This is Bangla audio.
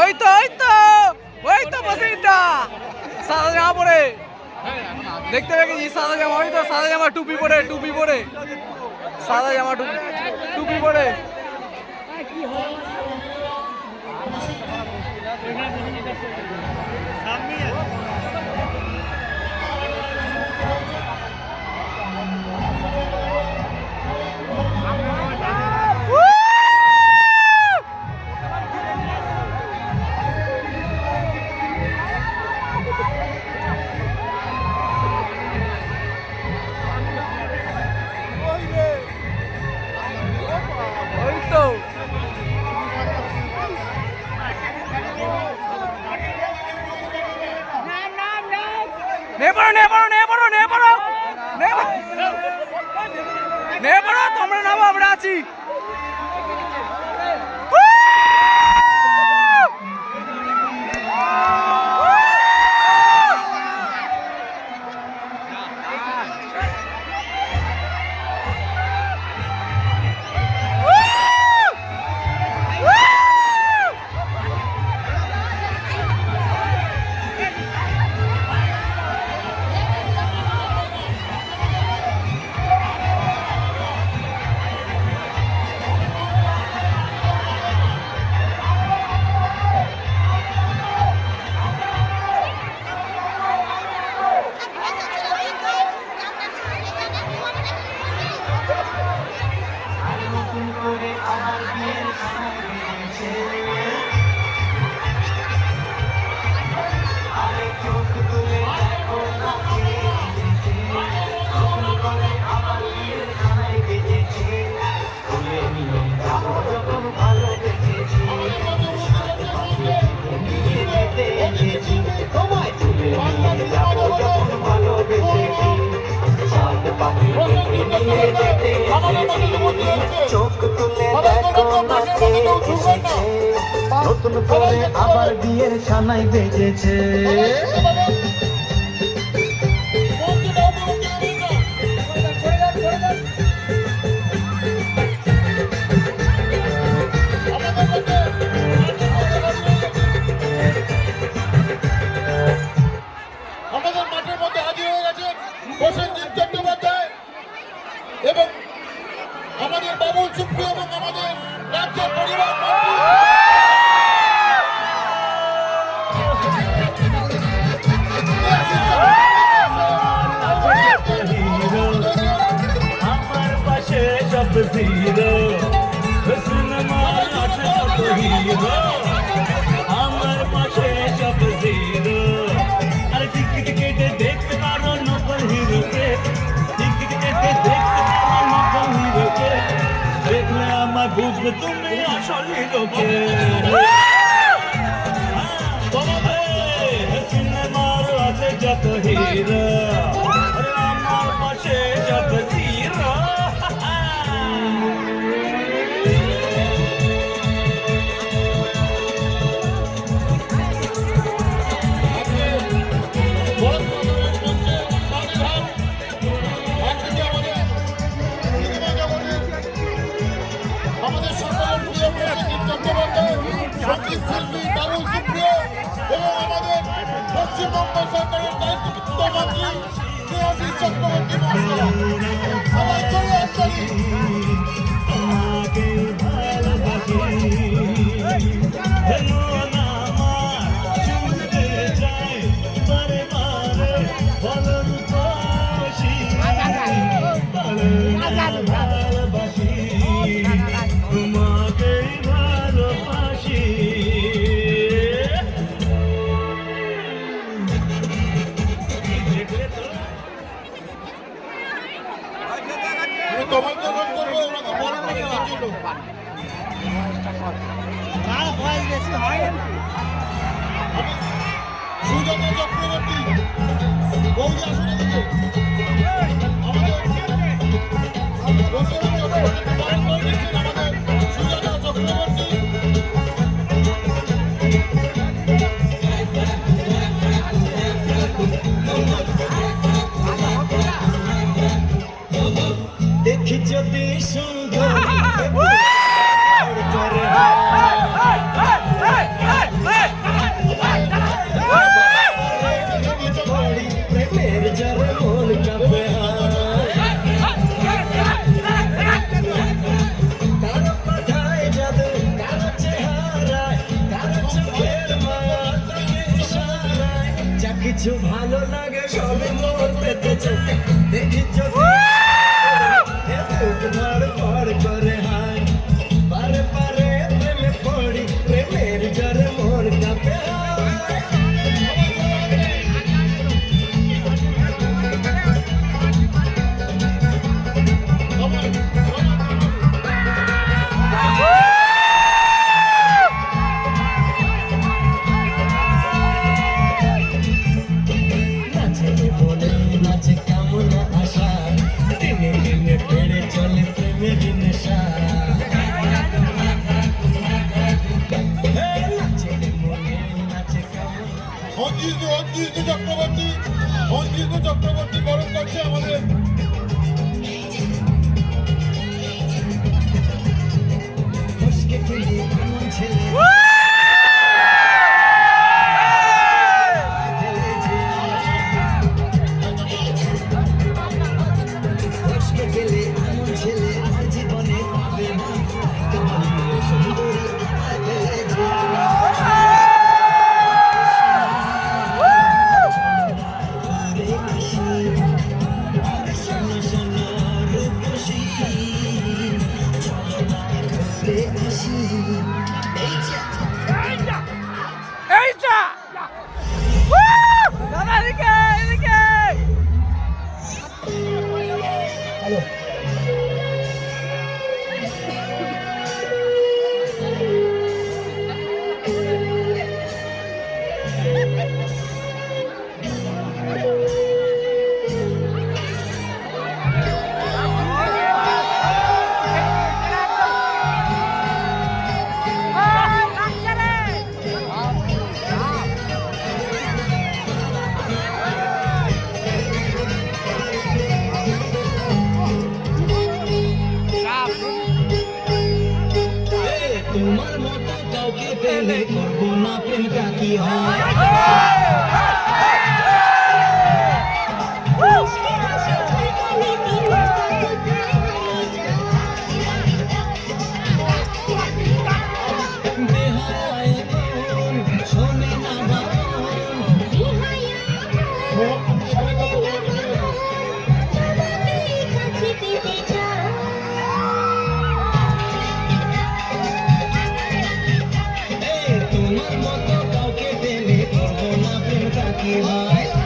ওই তো ওই তো ওই তো বসিটা। সাদা জামা পরে। দেখতে পেয়েছি সাদা জামা ওই তো সাদা জামা টুপি পরে টুপি পরে। সাদা জামা টুপি টুপি পরে। ওই তোমরা নামো আমরা আছি। না এসেছে নতুন করে আবার বিয়ের সানাই বেজেছে। আমার পাশে সব জিরো। আরে টিকিট কেটে দেখতে পারো নকল হিরোকে। টিকিট কেটে দেখতে পারো নকল হিরোকে। দেখলে আমার বুঝবে তুমি আসল হিরোকে। সংগীত শিল্পী বাবুল সুপ্রিয় এবং আমাদের পশ্চিমবঙ্গ সরকারের দায়িত্বপ্রাপ্ত মন্ত্রী শ্রেয়াশিস চক্রবর্তী মহাশয়। সুজাতা চক্রবর্তী গৌরী আসনে থেকে আমাদের প্রসেনজিৎ কিছু ভালো লাগে সবে মোর পেতে চোখে দেখিছো তোমার পর অনজিষ্ণু অনজিষ্ণু চক্রবর্তী অনজিষ্ণু চক্রবর্তী বরণ করছে আমাদের Let's get তোমাকে পেলে করবো না প্রেম কি হয়